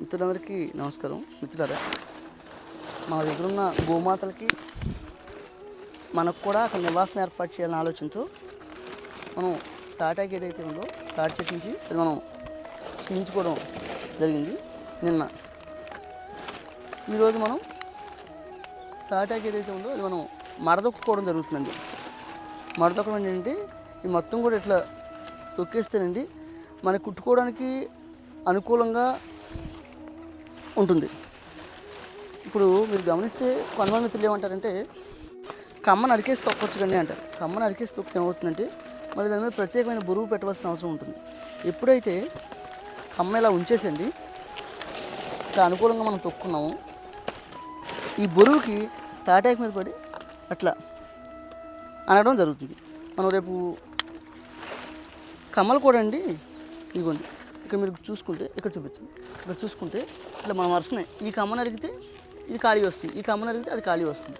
మిత్రులందరికీ నమస్కారం. మిత్రులారా మన దగ్గర ఉన్న గోమాతలకి మనకు కూడా అక్కడ నివాసం ఏర్పాటు చేయాలనే ఆలోచనతో మనం టాటా గేట్ అయితే ఉందో టాటా గేట్ నుంచి అది మనం తీయించుకోవడం జరిగింది నిన్న. ఈరోజు మనం టాటా గేట్ అయితే ఉందో అది మనం మడదొక్కుకోవడం జరుగుతుందండి. మడదొక్కడం ఏంటంటే ఇది మొత్తం కూడా ఇట్లా తొక్కేస్తేనండి మనకి కుట్టుకోవడానికి అనుకూలంగా ఇప్పుడు మీరు గమనిస్తే కొంతమంది మిత్రులు ఏమంటారంటే కమ్మ నరికేసి తొక్కొచ్చు కానీ అంటారు. కమ్మ నరికేసి తొక్కితే ఏమవుతుందంటే మరి దాని మీద ప్రత్యేకమైన బరువు పెట్టవలసిన అవసరం ఉంటుంది. ఎప్పుడైతే కమ్మ ఇలా ఉంచేసండి ఇట్లా అనుకూలంగా మనం తొక్కున్నాము ఈ బరువుకి తాటాకు మీద పడి అట్లా అనడం జరుగుతుంది. మనం రేపు కమ్మలు కూడా అండి ఇదిగోండి. ఇక్కడ మీరు చూసుకుంటే ఇక్కడ చూపించండి. ఇక్కడ చూసుకుంటే ఇట్లా మనం వరుసనే ఈ కమ్మ నరిగితే ఇది ఖాళీ వస్తుంది. ఈ కమ్మ నరిగితే అది ఖాళీ వస్తుంది.